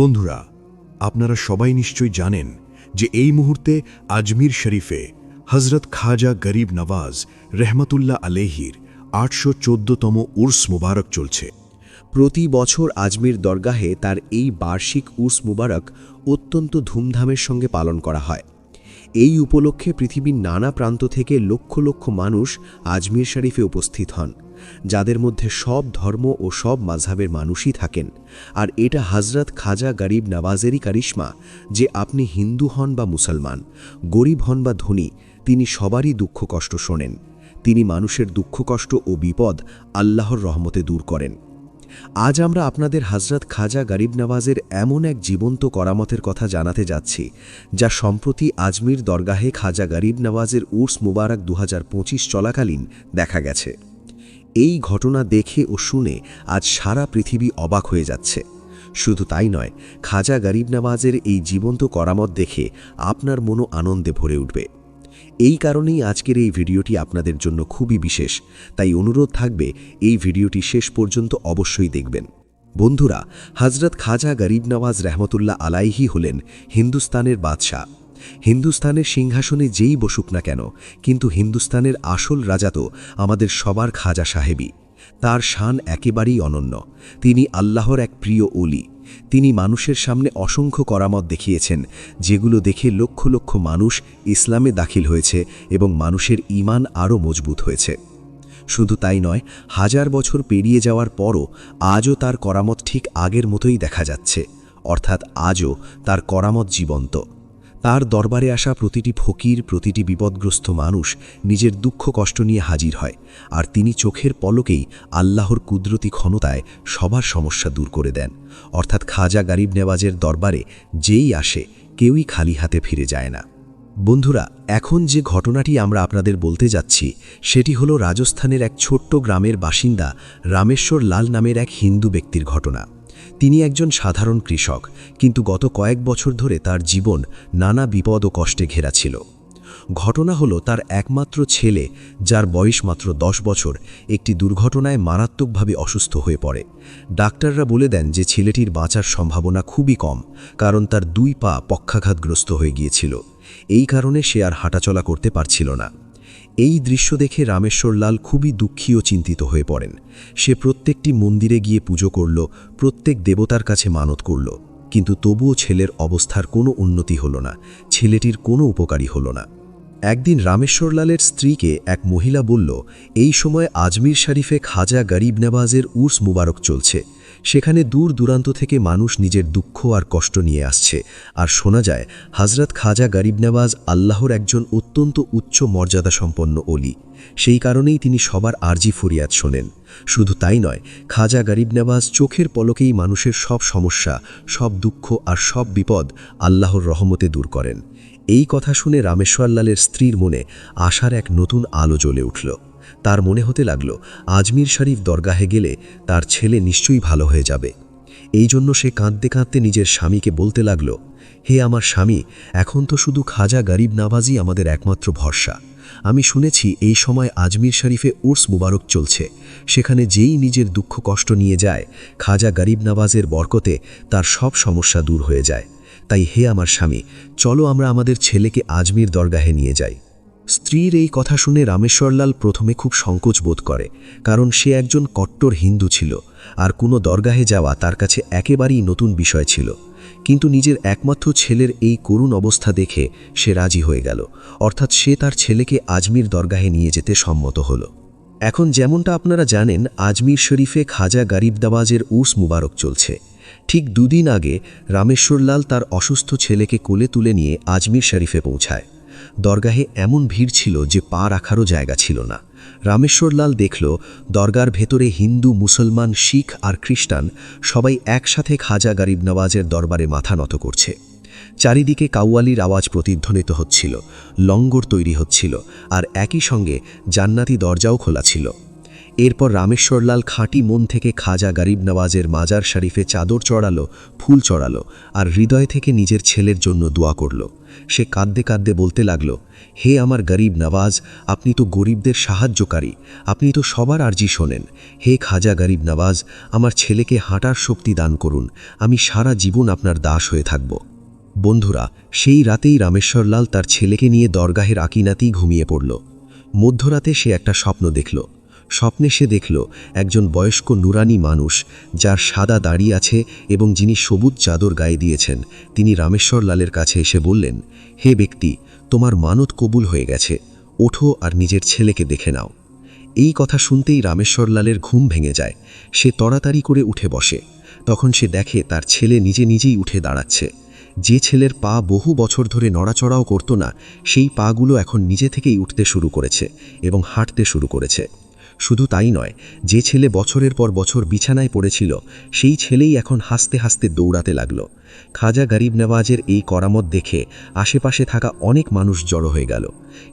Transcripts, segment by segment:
বন্ধুরা, আপনারা সবাই নিশ্চয় জানেন যে এই মুহূর্তে আজমির শরীফে হজরত খাজা গরিব নওয়াজ রহমতুল্লাহ আলেহির আটশো চোদ্দতম উর্স মুবারক চলছে। প্রতি বছর আজমির দরগাহে তার এই বার্ষিক উর্স মুবারক অত্যন্ত ধুমধামের সঙ্গে পালন করা হয়। এই উপলক্ষে পৃথিবীর নানা প্রান্ত থেকে লক্ষ লক্ষ মানুষ আজমির শরীফে উপস্থিত হন। যাদের মধ্যে সব ধর্ম ও সব মাঝহাবের মানুষই থাকেন। আর এটা হজরত খাজা গরিব নওয়াজেরই কারিশ্মা, যে আপনি হিন্দু হন বা মুসলমান, গরিব হন বা ধনী, তিনি সবারই দুঃখ কষ্ট শোনেন। তিনি মানুষের দুঃখ কষ্ট ও বিপদ আল্লাহর রহমতে দূর করেন। আজ আমরা আপনাদের হজরত খাজা গরিব নওয়াজের এমন এক জীবন্ত করামতের কথা জানাতে যাচ্ছি, যা সম্প্রতি আজমির দরগাহে খাজা গরিব নওয়াজের উর্স মুবারক দু হাজার পঁচিশ চলাকালীন দেখা গেছে। এই ঘটনা দেখে ও শুনে আজ সারা পৃথিবী অবাক হয়ে যাচ্ছে। শুধু তাই নয়, খাজা গরিব নওয়াজের এই জীবন্ত করামত দেখে আপনার মনও আনন্দে ভরে উঠবে। এই কারণেই আজকের এই ভিডিওটি আপনাদের জন্য খুবই বিশেষ, তাই অনুরোধ থাকবে এই ভিডিওটি শেষ পর্যন্ত অবশ্যই দেখবেন। বন্ধুরা হজরত খাজা গরিব নওয়াজ রহমতুল্লাহ আলাইহি হলেন হিন্দুস্তানের বাদশাহ। হিন্দুস্তানের সিংহাসনে যেই বসুক না কেন, কিন্তু হিন্দুস্তানের আসল রাজা তো আমাদের সবার খাজা সাহেবই। তার শান একেবারেই অনন্য। তিনি আল্লাহর এক প্রিয় অলি তিনি মানুষের সামনে অসংখ্য করামত দেখিয়েছেন, যেগুলো দেখে লক্ষ লক্ষ মানুষ ইসলামে দাখিল হয়েছে এবং মানুষের ইমান আরও মজবুত হয়েছে। শুধু তাই নয়, হাজার বছর পেরিয়ে যাওয়ার পরও আজও তার করামত ঠিক আগের মতোই দেখা যাচ্ছে। অর্থাৎ আজও তার করামত জীবন্ত। তার দরবারে আসা প্রতিটি ফকির, প্রতিটি বিপদগ্রস্ত মানুষ নিজের দুঃখ কষ্ট নিয়ে হাজির হয় আর তিনি চোখের পলকেই আল্লাহর কুদরতি ক্ষমতায় সবার সমস্যা দূর করে দেন। অর্থাৎ খাজা গরিব নেওয়াজের দরবারে যেই আসে, কেউই খালি হাতে ফিরে যায় না। বন্ধুরা, এখন যে ঘটনাটি আমরা আপনাদের বলতে যাচ্ছি, সেটি হলো রাজস্থানের এক ছোট্ট গ্রামের বাসিন্দা রামেশ্বর লাল নামের এক হিন্দু ব্যক্তির ঘটনা। তিনি একজন সাধারণ কৃষক, কিন্তু গত কয়েক বছর ধরে তার জীবন নানা বিপদ ও কষ্টে ঘেরা ছিল। ঘটনা হলো তার একমাত্র ছেলে, যার বয়স মাত্র দশ বছর, একটি দুর্ঘটনায় মারাত্মকভাবে অসুস্থ হয়ে পড়ে। ডাক্তাররা বলে দেন যে ছেলেটির বাঁচার সম্ভাবনা খুবই কম, কারণ তার দুই পা পক্ষাঘাতগ্রস্ত হয়ে গিয়েছিল। এই কারণে সে আর হাঁটাচলা করতে পারছিল না। এই দৃশ্য দেখে রামেশ্বরলাল খুবই দুঃখী ও চিন্তিত হয়ে পড়েন। সে প্রত্যেকটি মন্দিরে গিয়ে পুজো করল, প্রত্যেক দেবতার কাছে মানত করল। কিন্তু তবুও ছেলের অবস্থার কোনো উন্নতি হল না, ছেলেটির কোনো উপকারী হল না। একদিন রামেশ্বরলালের স্ত্রীকে এক মহিলা বলল, এই সময় আজমির শরীফে খাজা গরিব নেওয়াজের উর্স মুবারক চলছে। সেখানে দূর দূরান্ত থেকে মানুষ নিজের দুঃখ আর কষ্ট নিয়ে আসছে। আর শোনা যায় হজরত খাজা গরিব নেওয়াজ আল্লাহর একজন অত্যন্ত উচ্চ মর্যাদা সম্পন্ন অলি। সেই কারণেই তিনি সবার আরজি ফরিয়াদ শোনেন। শুধু তাই নয়, খাজা গরিব নেওয়াজ চোখের পলকেই মানুষের সব সমস্যা, সব দুঃখ আর সব বিপদ আল্লাহর রহমতে দূর করেন। এই কথা শুনে রামেশ্বরলালের স্ত্রীর মনে আশার এক নতুন আলো জ্বলে উঠল। তার মনে হতে লাগল, আজমির শরীফ দরগাহে গেলে তার ছেলে নিশ্চয়ই ভালো হয়ে যাবে। এই জন্য সে কাঁদতে কাঁদতে নিজের স্বামীকে বলতে লাগল, হে আমার স্বামী, এখন তো শুধু খাজা গরিব নাবাজি আমাদের একমাত্র ভরসা। আমি শুনেছি এই সময় আজমির শরীফে উর্স মুবারক চলছে। সেখানে যেই নিজের দুঃখ কষ্ট নিয়ে যায়, খাজা গরিব নাবাজের বরকতে তার সব সমস্যা দূর হয়ে যায়। তাই হে আমার স্বামী, চলো আমরা আমাদের ছেলেকে আজমির দরগাহে নিয়ে যাই। স্ত্রীর এই কথা শুনে রামেশ্বরলাল প্রথমে খুব সংকোচ বোধ করে, কারণ সে একজন কট্টর হিন্দু ছিল, আর কোনো দরগাহে যাওয়া তার কাছে একেবারেই নতুন বিষয় ছিল। কিন্তু নিজের একমাত্র ছেলের এই করুণ অবস্থা দেখে সে রাজি হয়ে গেল, অর্থাৎ সে তার ছেলেকে আজমির দরগাহে নিয়ে যেতে সম্মত হল। এখন যেমনটা আপনারা জানেন, আজমির শরীফে খাজা গরিব দাবাজের উর্স মুবারক চলছে। ঠিক দুদিন আগে রামেশ্বরলাল তার অসুস্থ ছেলেকে কোলে তুলে নিয়ে আজমির শরীফে পৌঁছায়। দরগাহে এমন ভিড় ছিল যে পা রাখারও জায়গা ছিল না। রামেশ্বরলাল দেখল, দরগার ভেতরে হিন্দু, মুসলমান, শিখ আর খ্রিস্টান সবাই একসাথে খাজা গরিব নওয়াজের দরবারে মাথা নত করছে। চারিদিকে কাউয়ালির আওয়াজ প্রতিধ্বনিত হচ্ছিল, লঙ্গর তৈরি হচ্ছিল আর একই সঙ্গে জান্নাতি দরজাও খোলা ছিল। এরপর রামেশ্বরলাল খাঁটি মন থেকে খাজা গরিব নওয়াজের মাজার শরীফে চাদর চড়ালো, ফুল চড়ালো আর হৃদয় থেকে নিজের ছেলের জন্য দোয়া করল। সে কাঁদতে কাঁদতে বলতে লাগল, হে আমার গরিব নওয়াজ, আপনি তো গরিবদের সাহায্যকারী, আপনি তো সবার আর্জি শোনেন। হে খাজা গরিব নওয়াজ, আমার ছেলেকে হাঁটার শক্তি দান করুন, আমি সারা জীবন আপনার দাস হয়ে থাকব। বন্ধুরা, সেই রাতেই রামেশ্বরলাল তার ছেলেকে নিয়ে দরগাহের আকিনাতেই ঘুমিয়ে পড়ল। মধ্যরাতে সে একটা স্বপ্ন দেখল। স্বপ্নে সে দেখল একজন বয়স্ক নুরানি মানুষ, যার সাদা দাড়ি আছে এবং যিনি সবুজ চাদর গায়ে দিয়েছেন। তিনি রামেশ্বর লালের কাছে এসে বললেন, হে ব্যক্তি, তোমার মানত কবুল হয়ে গেছে। ওঠো আর নিজের ছেলেকে দেখে নাও। এই কথা শুনতেই রামেশ্বর লালের ঘুম ভেঙে যায়। সে তাড়াতাড়ি করে উঠে বসে। তখন সে দেখে তার ছেলে নিজে নিজেই উঠে দাঁড়াচ্ছে। যে ছেলের পা বহু বছর ধরে নড়াচড়াও করতো না, সেই পাগুলো এখন নিজে থেকেই উঠতে শুরু করেছে এবং হাঁটতে শুরু করেছে। শুধু তাই নয়, যে ছেলে বছরের পর বছর বিছানায় পড়েছিল, সেই ছেলেই এখন হাসতে হাসতে দৌড়াতে লাগল। খাজা গরিব নওয়াজের এই করামত দেখে আশেপাশে থাকা অনেক মানুষ জড়ো হয়ে গেল।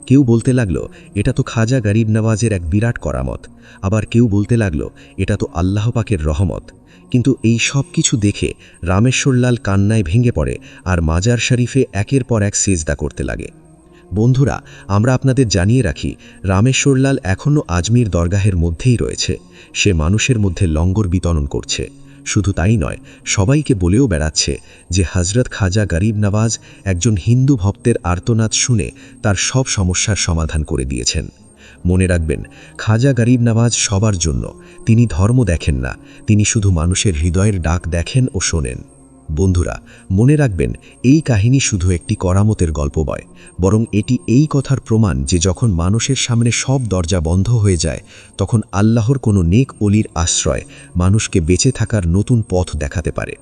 কেউ বলতে লাগল, এটা তো খাজা গরিব নওয়াজের এক বিরাট করামত। আবার কেউ বলতে লাগল, এটা তো আল্লাহ পাকের রহমত। কিন্তু এই সব কিছু দেখে রামেশ্বরলাল কান্নায় ভেঙে পড়ে আর মাজার শরীফে একের পর এক সেজদা করতে লাগে। বন্ধুরা, আমরা আপনাদের জানিয়ে রাখি, রামেশ্বরলাল এখনও আজমির দরগাহের মধ্যেই রয়েছে। সে মানুষের মধ্যে লঙ্গর বিতরণ করছে। শুধু তাই নয়, সবাইকে বলেও বেড়াচ্ছে যে হজরত খাজা গরিব নওয়াজ একজন হিন্দু ভক্তের আর্তনাদ শুনে তার সব সমস্যার সমাধান করে দিয়েছেন। মনে রাখবেন, খাজা গরিব নওয়াজ সবার জন্য, তিনি ধর্ম দেখেন না, তিনি শুধু মানুষের হৃদয়ের ডাক দেখেন ও শোনেন। বন্ধুরা, মনে রাখবেন, এই কাহিনী শুধু একটি করামতের গল্প বয়। বরং এটি এই কথার প্রমাণ যে যখন মানুষের সামনে সব দরজা বন্ধ হয়ে যায়, তখন আল্লাহর কোনো নেক অলির আশ্রয় মানুষকে বেঁচে থাকার নতুন পথ দেখাতে পারে।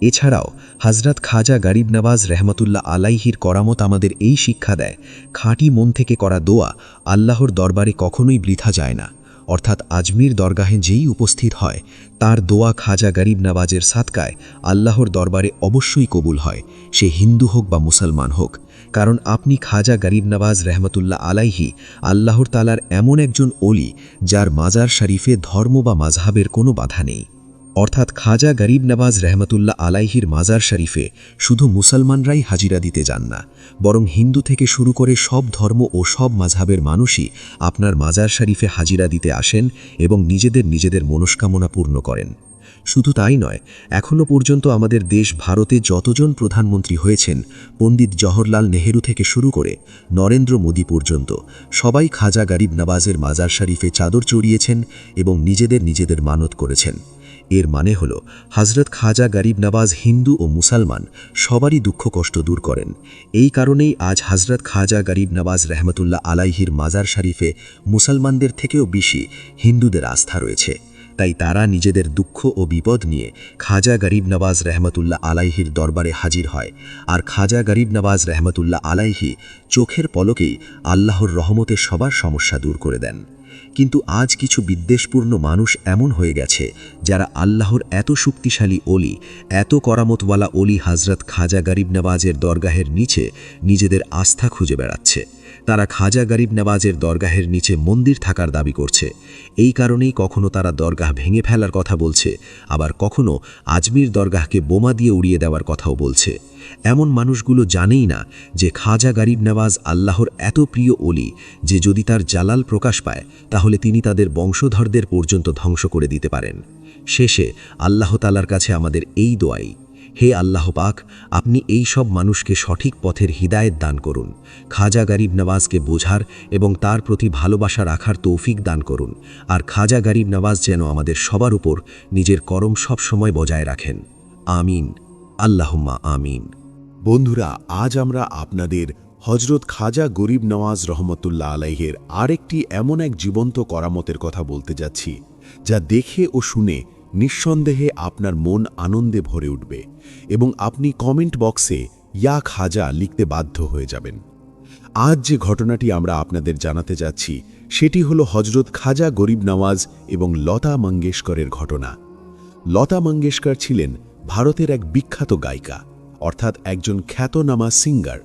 এছাড়াও হজরত খাজা গরিব নওয়াজ রহমতুল্লাহ আলাইহির করামত আমাদের এই শিক্ষা দেয়, খাঁটি মন থেকে করা দোয়া আল্লাহর দরবারে কখনোই বৃথা যায় না। অর্থাৎ আজমির দরগাহে যেই উপস্থিত হয়, তার দোয়া খাজা গরিব নাবাজের সাতকায় আল্লাহর দরবারে অবশ্যই কবুল হয়, সে হিন্দু হোক বা মুসলমান হোক। কারণ আপনি খাজা গরিব নাবাজ রহমতুল্লাহ আলাইহি আল্লাহর তালার এমন একজন অলি যার মাজার শরীফে ধর্ম বা মাঝহাবের কোনো বাধা নেই। অর্থাৎ খাজা গরিব নওয়াজ রহমতুল্লাহ আলাইহির মাজার শরীফে শুধু মুসলমানরাই হাজিরা দিতে যান না, বরং হিন্দু থেকে শুরু করে সব ধর্ম ও সব মাঝহাবের মানুষই আপনার মাজার শরীফে হাজিরা দিতে আসেন এবং নিজেদের নিজেদের মনস্কামনা পূর্ণ করেন। শুধু তাই নয় এখনও পর্যন্ত আমাদের দেশ ভারতে যতজন প্রধানমন্ত্রী হয়েছেন, পণ্ডিত জওহরলাল নেহেরু থেকে শুরু করে নরেন্দ্র মোদী পর্যন্ত সবাই খাজা গরিব নওয়াজের মাজার শরীফে চাদর চড়িয়েছেন এবং নিজেদের নিজেদের মানত করেছেন। এর মানে হল হজরত খাজা গরিব নওয়াজ হিন্দু ও মুসলমান সবারই দুঃখ কষ্ট দূর করেন। এই কারণেই আজ হজরত খাজা গরিব নওয়াজ রহমতুল্লাহ আলাইহির মাজার শরীফে মুসলমানদের থেকেও বেশি হিন্দুদের আস্থা রয়েছে। তাই তারা নিজেদের দুঃখ ও বিপদ নিয়ে খাজা গরিব নওয়াজ রহমতুল্লাহ আলাইহির দরবারে হাজির হয়। আর খাজা গরিব নওয়াজ রহমতুল্লাহ আলাইহি চোখের পলকেই আল্লাহর রহমতে সবার সমস্যা দূর করে দেন। কিন্তু আজ কিছু বিদ্বেষপূর্ণ মানুষ এমন হয়ে গেছে, যারা আল্লাহর এত শক্তিশালী অলি এত করামতওয়ালা অলি হাজরত খাজা গরিব নওয়াজের দরগাহের নিচে নিজেদের আস্থা খুঁজে বেড়াচ্ছে। তারা খাজা গরিব নওয়াজের দরগাহের নিচে মন্দির থাকার দাবি করছে। এই কারণেই কখনো তারা দরগাহ ভেঙে ফেলার কথা বলছে, আবার কখনো আজমির দরগাহকে বোমা দিয়ে উড়িয়ে দেওয়ার কথাও বলছে। এমন মানুষগুলো জানেই না যে খাজা গরিব নওয়াজ আল্লাহর এত প্রিয় অলি যে যদি তার জালাল প্রকাশ পায়, তাহলে তিনি তাদের বংশধরদের পর্যন্ত ধ্বংস করে দিতে পারেন। শেষে আল্লাহ তালার কাছে আমাদের এই দোয়াই। হে আল্লাহ পাক, আপনি এই সব মানুষকে সঠিক পথের হিদায়ত দান করুন। খাজা গরিব নওয়াজকে বোঝার এবং তার প্রতি ভালোবাসা রাখার তৌফিক দান করুন। আর খাজা গরিব নওয়াজ যেন আমাদের সবার উপর নিজের করম সব সময় বজায় রাখেন। আমিন। আল্লাহুম্মা আমিন। বন্ধুরা, আজ আমরা আপনাদের হজরত খাজা গরিব নওয়াজ রহমতুল্লাহ আলাইহের আরেকটি এমন এক জীবন্ত করামতের কথা বলতে যাচ্ছি, যা দেখে ও শুনে নিঃসন্দেহে আপনার মন আনন্দে ভরে উঠবে এবং আপনি কমেন্ট বক্সে ইয়া খাজা লিখতে বাধ্য হয়ে যাবেন। আজ যে ঘটনাটি আমরা আপনাদের জানাতে যাচ্ছি, সেটি হল হজরত খাজা গরিব নওয়াজ এবং লতা মঙ্গেশকরের ঘটনা। লতা মঙ্গেশকর ছিলেন ভারতের এক বিখ্যাত গায়িকা, অর্থাৎ একজন খ্যাতনামা সিঙ্গার।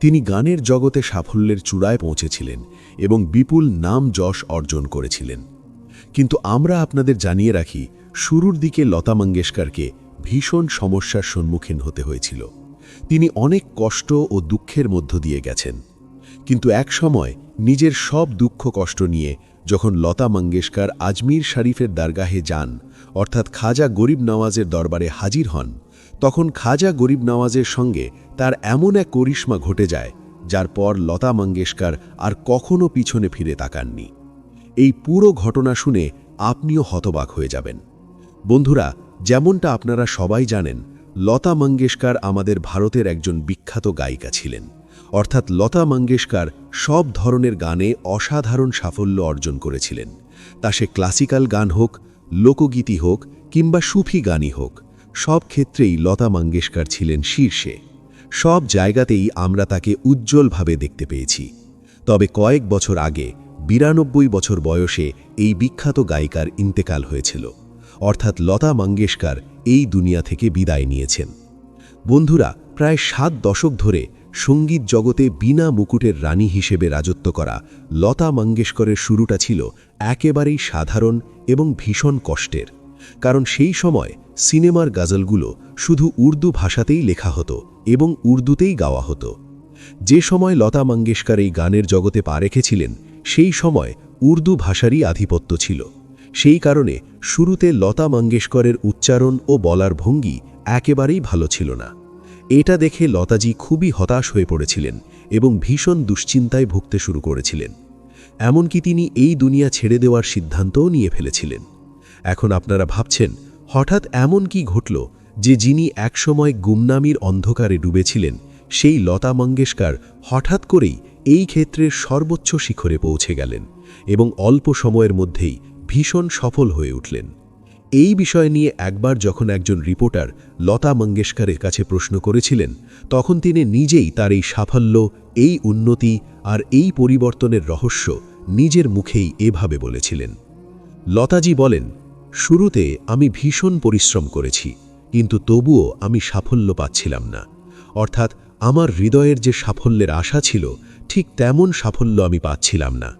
তিনি গানের জগতে সাফল্যের চূড়ায় পৌঁছেছিলেন এবং বিপুল নাম যশ অর্জন করেছিলেন। কিন্তু আমরা আপনাদের জানিয়ে রাখি শুরুর দিকে লতা মঙ্গেশকরকে ভীষণ সমস্যার সম্মুখীন হতে হয়েছিল। তিনি অনেক কষ্ট ও দুঃখের মধ্য দিয়ে গেছেন। কিন্তু এক সময় নিজের সব দুঃখ কষ্ট নিয়ে যখন লতা মঙ্গেশকর আজমির শরীফের দরগাহে যান, অর্থাৎ খাজা গরিব নওয়াজের দরবারে হাজির হন, তখন খাজা গরিব নওয়াজের সঙ্গে তার এমন এক করিশ্মা ঘটে যায়, যার পর লতা মঙ্গেশকর আর কখনো পিছনে ফিরে তাকাননি। এই পুরো ঘটনা শুনে আপনিও হতবাক হয়ে যাবেন। বন্ধুরা, যেমনটা আপনারা সবাই জানেন, লতা মঙ্গেশকর আমাদের ভারতের একজন বিখ্যাত গায়িকা ছিলেন। অর্থাৎ লতা মঙ্গেশকর সব ধরনের গানে অসাধারণ সাফল্য অর্জন করেছিলেন। তা সে ক্লাসিক্যাল গান হোক, লোকগীতি হোক, কিংবা সুফি গানই হোক, সব ক্ষেত্রেই লতা মঙ্গেশকর ছিলেন শীর্ষে। সব জায়গাতেই আমরা তাকে উজ্জ্বলভাবে দেখতে পেয়েছি। তবে কয়েক বছর আগে, বিরানব্বই বছর বয়সে এই বিখ্যাত গায়িকার ইন্তেকাল হয়েছিল। অর্থাৎ লতা মঙ্গেশকর এই দুনিয়া থেকে বিদায় নিয়েছেন। বন্ধুরা, প্রায় সাত দশক ধরে সংগীত জগতে বিনা মুকুটের রানী হিসেবে রাজত্ব করা লতা মঙ্গেশকরের শুরুটা ছিল একেবারেই সাধারণ এবং ভীষণ কষ্টের। কারণ সেই সময় সিনেমার গাজলগুলো শুধু উর্দু ভাষাতেই লেখা হতো এবং উর্দুতেই গাওয়া হতো। যে সময় লতা মঙ্গেশকর এই গানের জগতে পা রেখেছিলেন, সেই সময় উর্দু ভাষারই আধিপত্য ছিল। সেই কারণে শুরুতে লতা মঙ্গেশকরের উচ্চারণ ও বলার ভঙ্গি একেবারেই ভালো ছিল না। এটা দেখে লতাজি খুবই হতাশ হয়ে পড়েছিলেন এবং ভীষণ দুশ্চিন্তায় ভুগতে শুরু করেছিলেন। এমনকি তিনি এই দুনিয়া ছেড়ে দেওয়ার সিদ্ধান্তও নিয়ে ফেলেছিলেন। এখন আপনারা ভাবছেন, হঠাৎ এমন কি ঘটল যে যিনি একসময় গুমনামির অন্ধকারে ডুবেছিলেন, সেই লতা মঙ্গেশকর হঠাৎ করেই এই ক্ষেত্রের সর্বোচ্চ শিখরে পৌঁছে গেলেন এবং অল্প সময়ের মধ্যেই ভীষণ সফল হয়ে উঠলেন। এই বিষয় নিয়ে একবার যখন একজন রিপোর্টার লতা মঙ্গেশকরের কাছে প্রশ্ন করেছিলেন, তখন তিনি নিজেই তার এই সাফল্য, এই উন্নতি আর এই পরিবর্তনের রহস্য নিজের মুখেই এভাবে বলেছিলেন। লতাজি বলেন, শুরুতে আমি ভীষণ পরিশ্রম করেছি, কিন্তু তবুও আমি সাফল্য পাচ্ছিলাম না। অর্থাৎ আমার হৃদয়ের যে সাফল্যের আশা ছিল, ঠিক তেমন সাফল্য আমি পাচ্ছিলাম না।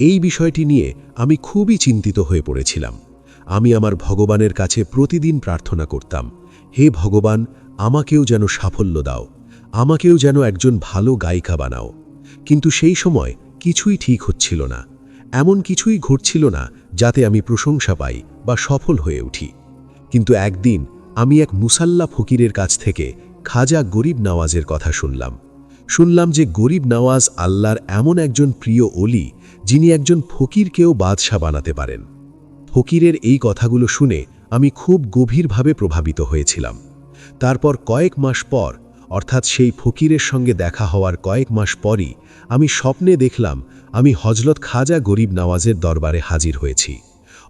এই বিষয়টি নিয়ে আমি খুবই চিন্তিত হয়ে পড়েছিলাম। আমি আমার ভগবানের কাছে প্রতিদিন প্রার্থনা করতাম, হে ভগবান, আমাকেও যেন সাফল্য দাও, আমাকেও যেন একজন ভালো গায়িকা বানাও। কিন্তু সেই সময় কিছুই ঠিক হচ্ছিল না, এমন কিছুই ঘটছিল না যাতে আমি প্রশংসা পাই বা সফল হয়ে উঠি। কিন্তু একদিন আমি এক মুসাল্লা ফকিরের কাছ থেকে খাজা গরিব নওয়াজের কথা শুনলাম। শুনলাম যে গরিব নওয়াজ আল্লাহর এমন একজন প্রিয় অলি যিনি একজন ফকিরকেও বাদশাহ বানাতে পারেন। ফকিরের এই কথাগুলো শুনে আমি খুব গভীরভাবে প্রভাবিত হয়েছিলাম। তারপর কয়েক মাস পর, অর্থাৎ সেই ফকিরের সঙ্গে দেখা হওয়ার কয়েক মাস পরই, আমি স্বপ্নে দেখলাম আমি হজরত খাজা গরিব নওয়াজের দরবারে হাজির হয়েছি।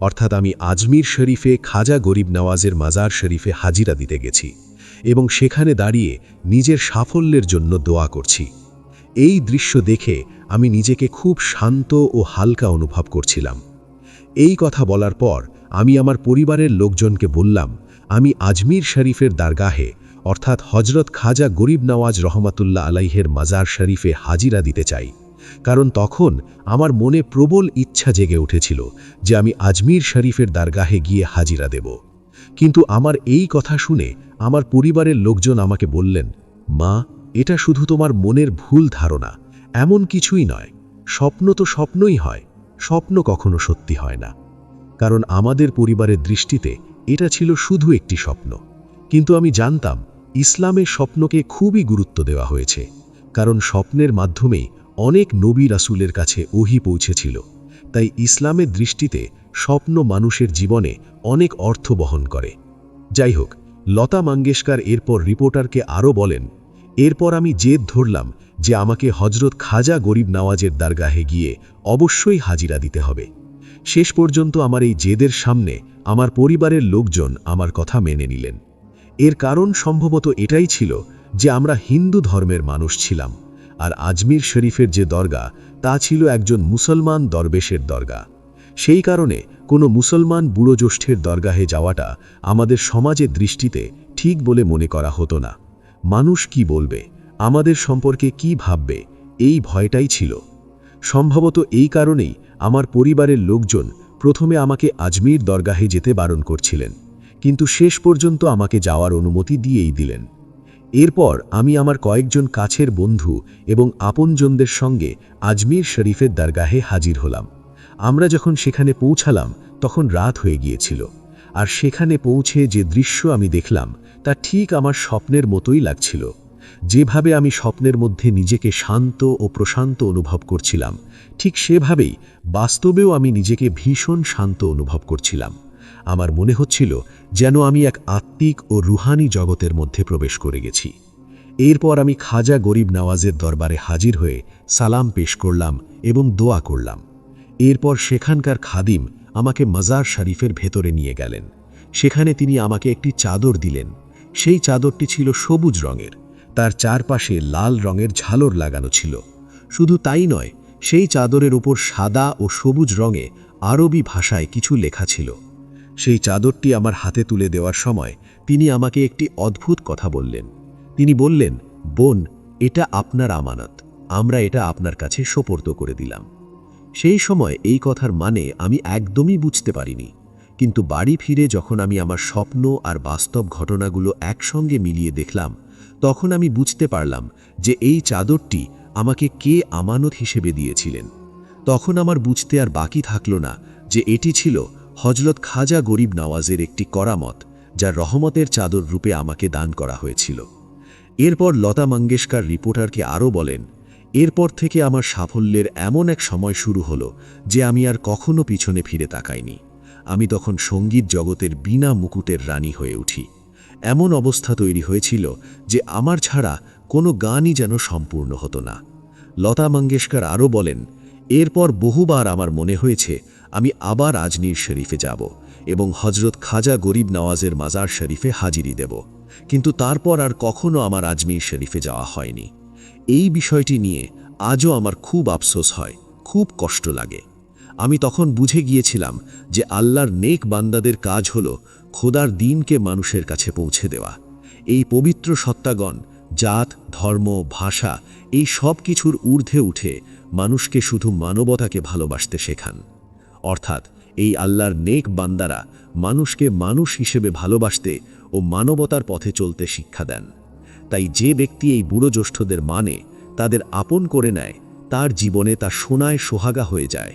অর্থাৎ আমি আজমির শরীফে খাজা গরিব নওয়াজের মাজার শরীফে হাজিরা দিতে গেছি এবং সেখানে দাঁড়িয়ে নিজের সাফল্যের জন্য দোয়া করছি। এই দৃশ্য দেখে আমি নিজেকে খুব শান্ত ও হালকা অনুভব করছিলাম। এই কথা বলার পর আমি আমার পরিবারের লোকজনকে বললাম, আমি আজমির শরীফের দারগাহে, অর্থাৎ হজরত খাজা গরিব নওয়াজ রহমাতুল্লাহ আলাইহের মাজার শরীফে হাজিরা দিতে চাই। কারণ তখন আমার মনে প্রবল ইচ্ছা জেগে উঠেছিল যে আমি আজমির শরীফের দারগাহে গিয়ে হাজিরা দেব। কিন্তু আমার এই কথা শুনে আমার পরিবারের লোকজন আমাকে বললেন, মা, এটা শুধু তোমার মনের ভুল ধারণা। এমন কিছুই নয়। স্বপ্ন তো স্বপ্নই হয়, স্বপ্ন কখনো সত্যি হয় না। কারণ আমাদের পরিবারের দৃষ্টিতে এটা ছিল শুধু একটি স্বপ্ন। কিন্তু আমি জানতাম, ইসলামের স্বপ্নকে খুবই গুরুত্ব দেওয়া হয়েছে। কারণ স্বপ্নের মাধ্যমেই অনেক নবী রাসুলের কাছে ওহি পৌঁছেছিল। তাই ইসলামের দৃষ্টিতে স্বপ্ন মানুষের জীবনে অনেক অর্থ বহন করে। যাই হোক, লতা মঙ্গেশকর এরপর রিপোর্টারকে আরও বলেন এরপর আমি জেদ ধরলাম যে আমাকে হজরত খাজা গরিব নওয়াজের দারগাহে গিয়ে অবশ্যই হাজিরা দিতে হবে। শেষ পর্যন্ত আমার এই জেদের সামনে আমার পরিবারের লোকজন আমার কথা মেনে নিলেন। এর কারণ সম্ভবত এটাই ছিল যে আমরা হিন্দু ধর্মের মানুষ ছিলাম আর আজমির শরীফের যে দরগা, তা ছিল একজন মুসলমান দরবেশের দরগা। সেই কারণে কোনো মুসলমান বুড়ো জ্যেষ্ঠের দরগাহে যাওয়াটা আমাদের সমাজের দৃষ্টিতে ঠিক বলে মনে করা হতো না। মানুষ কি বলবে? আমাদের সম্পর্কে কি ভাববে? এই ভয়টাই ছিল। সম্ভবত এই কারণেই আমার পরিবারের লোকজন প্রথমে আমাকে আজমির দরগাহে যেতে বারণ করছিলেন, কিন্তু শেষ পর্যন্ত আমাকে যাওয়ার অনুমতি দিয়েই দিলেন। এরপর আমি আমার কয়েকজন কাছের বন্ধু এবং আপনজনদের সঙ্গে আজমির শরীফের দরগাহে হাজির হলাম। আমরা যখন সেখানে পৌঁছালাম, তখন রাত হয়ে গিয়েছিল। আর সেখানে পৌঁছে যে দৃশ্য আমি দেখলাম তা ঠিক আমার স্বপ্নের মতোই লাগছিল। যেভাবে আমি স্বপ্নের মধ্যে নিজেকে শান্ত ও প্রশান্ত অনুভব করছিলাম, ঠিক সেভাবেই বাস্তবেও আমি নিজেকে ভীষণ শান্ত অনুভব করছিলাম। আমার মনে হচ্ছিল যেন আমি এক আত্মিক ও রুহানি জগতের মধ্যে প্রবেশ করে গেছি। এরপর আমি খাজা গরিব নওয়াজের দরবারে হাজির হয়ে সালাম পেশ করলাম এবং দোয়া করলাম। এরপর সেখানকার খাদিম আমাকে মাজার শরীফের ভেতরে নিয়ে গেলেন। সেখানে তিনি আমাকে একটি চাদর দিলেন। সেই চাদরটি ছিল সবুজ রঙের, তার চারপাশে লাল রঙের ঝালর লাগানো ছিল। শুধু তাই নয়, সেই চাদরের উপর সাদা ও সবুজ রঙে আরবি ভাষায় কিছু লেখা ছিল। সেই চাদরটি আমার হাতে তুলে দেওয়ার সময় তিনি আমাকে একটি অদ্ভুত কথা বললেন। তিনি বললেন, বোন, এটা আপনার আমানত। আমরা এটা আপনার কাছে সোপর্দ করে দিলাম। সেই সময় এই কথার মানে আমি একদমই বুঝতে পারিনি। কিন্তু বাড়ি ফিরে যখন আমি আমার স্বপ্ন আর বাস্তব ঘটনাগুলো একসঙ্গে মিলিয়ে দেখলাম, তখন আমি বুঝতে পারলাম যে এই চাদরটি আমাকে কে আমানত হিসেবে দিয়েছিলেন। তখন আমার বুঝতে আর বাকি থাকল না যে এটি ছিল হজরত খাজা গরিব নওয়াজের একটি করামত যা রহমতের চাদর রূপে আমাকে দান করা হয়েছিল। এরপর লতা মঙ্গেশকর রিপোর্টারকে আরও বলেন, এরপর থেকে আমার সাফল্যের এমন এক সময় শুরু হলো যে আমি আর কখনো পিছনে ফিরে তাকাইনি। আমি তখন সংগীত জগতের বিনা মুকুটের রানী হয়ে উঠি। এমন অবস্থা তৈরি হয়েছিল যে আমার ছাড়া কোনো গানই যেন সম্পূর্ণ হতো না। লতা মঙ্গেশকর আরও বলেন, এরপর বহুবার আমার মনে হয়েছে আমি আবার আজমির শরীফে যাব এবং হজরত খাজা গরিব নওয়াজের মাজার শরীফে হাজিরি দেব। কিন্তু তারপর আর কখনো আমার আজমির শরীফে যাওয়া হয়নি। এই বিষয়টি নিয়ে আজও আমার খুব আফসোস হয়, খুব কষ্ট লাগে। আমি তখন বুঝে গিয়েছিলাম যে আল্লাহর নেক বান্দাদের কাজ হল খোদার দিনকে মানুষের কাছে পৌঁছে দেওয়া। এই পবিত্র সত্তাগণ, জাত, ধর্ম, ভাষা, এই সব কিছুর ঊর্ধ্বে উঠে মানুষকে শুধু মানবতাকে ভালোবাসতে শেখান। অর্থাৎ এই আল্লাহর নেক বান্দারা মানুষকে মানুষ হিসেবে ভালোবাসতে ও মানবতার পথে চলতে শিক্ষা দেন। তাই যে ব্যক্তি এই বুড়ো জ্যেষ্ঠদের মানে তাদের আপন করে নেয়, তার জীবনে তা সোনায় সোহাগা হয়ে যায়।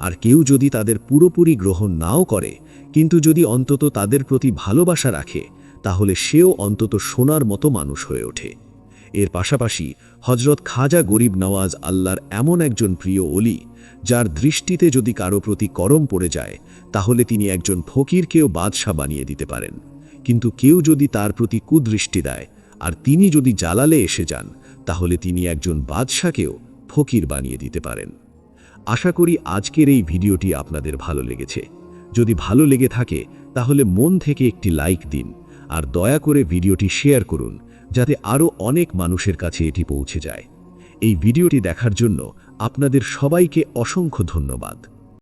আর কেউ যদি তাদের পুরোপুরি গ্রহণ নাও করে, কিন্তু যদি অন্তত তাদের প্রতি ভালোবাসা রাখে, তাহলে সেও অন্তত সোনার মতো মানুষ হয়ে ওঠে। এর পাশাপাশি হজরত খাজা গরিব নওয়াজ আল্লাহর এমন একজন প্রিয় অলি যার দৃষ্টিতে যদি কারও প্রতি করম পড়ে যায়, তাহলে তিনি একজন ফকিরকেও বাদশাহ বানিয়ে দিতে পারেন। কিন্তু কেউ যদি তার প্রতি কুদৃষ্টি দেয়, আর তিনি যদি জালালে এসে যান, তাহলে তিনি একজন বাদশাকেও ফকির বানিয়ে দিতে পারেন। আশা করি আজকের এই ভিডিওটি আপনাদের ভালো লেগেছে। যদি ভালো লেগে থাকে, তাহলে মন থেকে একটি লাইক দিন, আর দয়া করে ভিডিওটি শেয়ার করুন, যাতে আরও অনেক মানুষের কাছে এটি পৌঁছে যায়। এই ভিডিওটি দেখার জন্য আপনাদের সবাইকে অসংখ্য ধন্যবাদ।